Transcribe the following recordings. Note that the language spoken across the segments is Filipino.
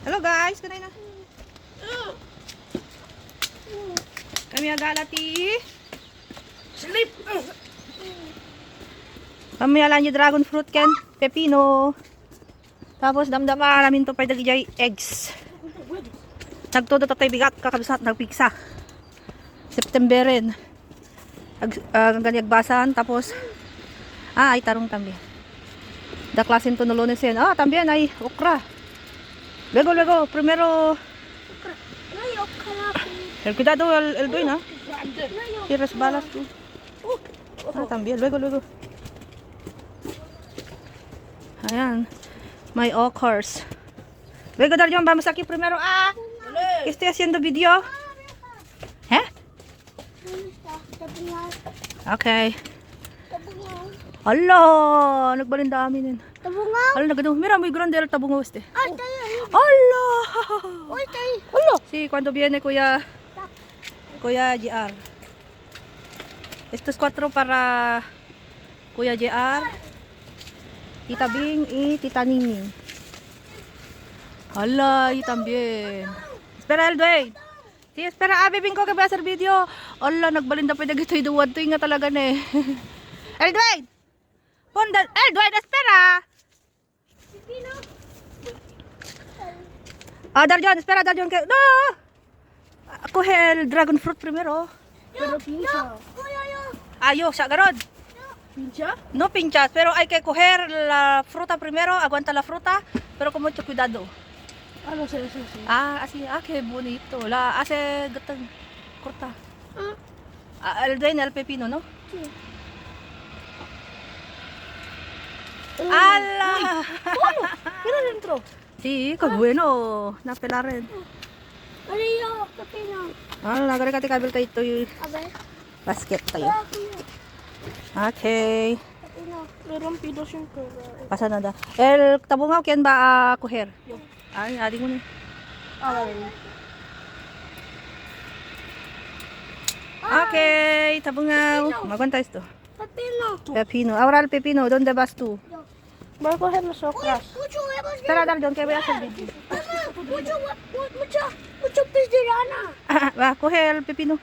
Hello guys, kanay na. Kami agalati. Sleep. Kami alam niyo dragon fruit ken, pepino. Tapos damdama namin to pwede jay eggs. Nagtudo to bigat kakabsat nagpiksa. September rin. Ag, uh, basan tapos ah ay tarong tambi. Da klasin to nulones yan. Ah, también ay okra. Luego, luego, primero, el cuidado el, el dueño. Y resbalas tú. Ah, también, luego, luego. Ayan. My okras. Luego, Darjon, vamos aquí primero. Ah, que estoy haciendo video. ¿Eh? Okay. Ala, nagbalinda amin yun. Tabungan. Ala, nagano. Mira, muy grande el tabungo este. Ah, ahí. Ala! Está ahí. Hola. Sí, cuando viene Kuya Kuya JR. Estos cuatro para Kuya JR, Tita Bing y Tita Nini. Hala, y también. Espera el Dwayne. Sí, espera. Ah, bibing ko ka ba sa video? Hala, nagbalinda pa dagito yung duwan. Ito nga talaga na eh. el Dwayne! Ponda, el Dwayne, espera! Ah, Darjon, espera, Darjon. Que... No! Ah, Coge el dragon fruit primero. Pero pincha. Oh, yo, yo. Ayo, siya garod. ¿Pincha? No pinchas, pero hay que coger la fruta primero, aguanta la fruta, pero con mucho cuidado. Ah, no sé, eso sí. Ah, así, ah, qué bonito. La hace gatang corta. Ah, Ah, el dueño el pepino, ¿no? sí. ¡Hala! Mira dentro. Sí, qué bueno. Napela rin. Maria, pepino. ¡Hala! Gari ka tikabil tayo ito yung basket tayo. Ah. Okay. Pepino. Lo rompido siempre. Pasa na da. El tabungaw, kian ba ah, coger? Ay, adi mo na. A ver. Okay, tabungaw. Magwanta esto. Pepino. Pepino. Ahora el pepino, ¿dónde vas tú? Voy a coger los ocras. Mucho, hemos Espera, Darjon, que voy a hacer. Mucho, mu- mucho, mucho pez de rana. Ah, va, coge el pepino.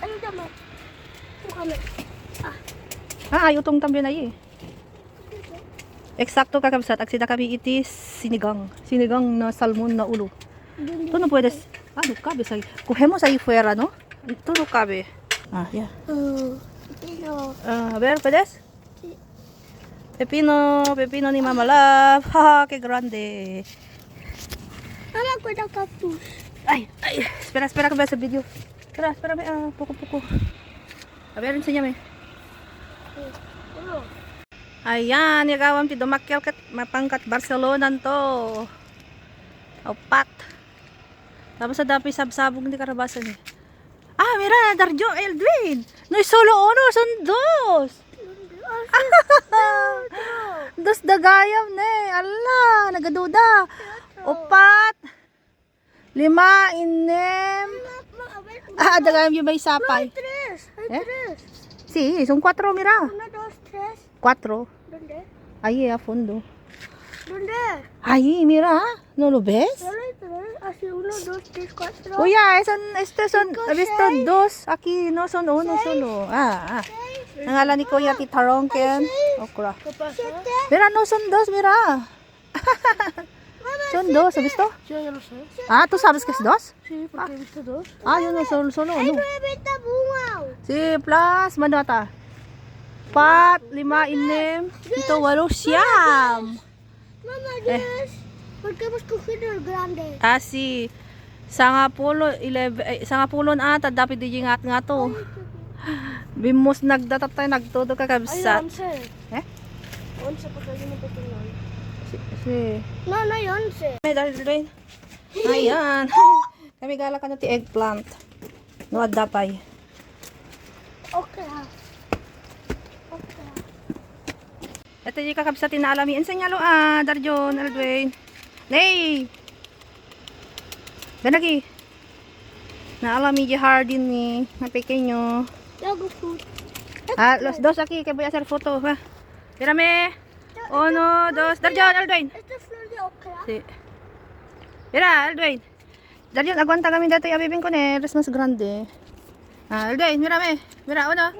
Ayúdame. Ah, hay utong también ahí. eh. Exacto kakabsat. Agsida kami itis sinigang. Sinigang na salmon na ulo. Ito no puedes. Ah, no cabe. Say. Cogemos ahí fuera, ¿no? Ito no cabe. Ah, ya. Uh, pepino. Ah, a ver, ¿puedes? Pepino, pepino ni Mama Love. Haha, qué grande. Mama, cuida cactus. Ay, ay. Espera, espera que veas el video. Espera, espérame. Ah, poco, poco. A ver, enséñame. Uno. Ayan, yagawam ti dumakkel kat mapangkat Barcelona to. Opat. Tapos sa dapi sabsabog ni karabasan eh. Ah, mira, Darjo, Eldwin. No solo uno, son dos. dos dagayam ne. Allah, nagaduda. Opat. Lima, inem. Ah, dagayam yung may sapay. tres. Hay ¿Eh? tres. Sí, son cuatro, mira. Uno, dos, tres. Cuatro. ¿Dónde? Ahí a fondo. ¿Dónde? Ahí, mira. ¿No lo ves? Tres. Así, uno, dos, tres, cuatro. Kuya, son, estos son, seis. dos. Aquí no son uno solo. Ah, ah. Seis. Nangalan ni Kuya Titarongken. Okra. ¿Qué pasa? Siete. Mira, no son dos, mira. son ya lo sé. Ah, ¿tú sabes que es dos? Sí, porque he visto dos. Ah, yo no, solo, solo uno. Si, plus, manata. Pat, lima, inim, ito, walo, siyam. Mamá, yes. ¿Por qué hemos cogido el grande? Ah, si, sanga pulo, 11, eh, sanga pulo na ata, dapat di ngat nga to. Bimos nagdatatay, nagtodo ka kabsat. once. Eh? Once porque yo no puedo tener. Si, si. No, no once. May dahil rin. Ayan. Kami gala ka na ti eggplant. No, adapay. Okra. Okra. Ito yung kakabsatin na alami. Ensenyalo ah, Darjon, Aldwin. Nay! Ganagi. Na alami di hardin ni. Na pequeño. Lago food. Ah, los dos aquí, que voy a hacer foto. Va. Tírame. Uno, dos. Darjon, Aldwin. Esta es flor de okra. Sí. Mira, Aldwin. Yun, aguanta kami dito yung abibing ko ne, res mas grande. Ah, Aldwin, mira me. Mira, uno.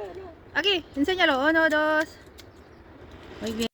Aquí, enséñalo. Uno, dos. Muy bien.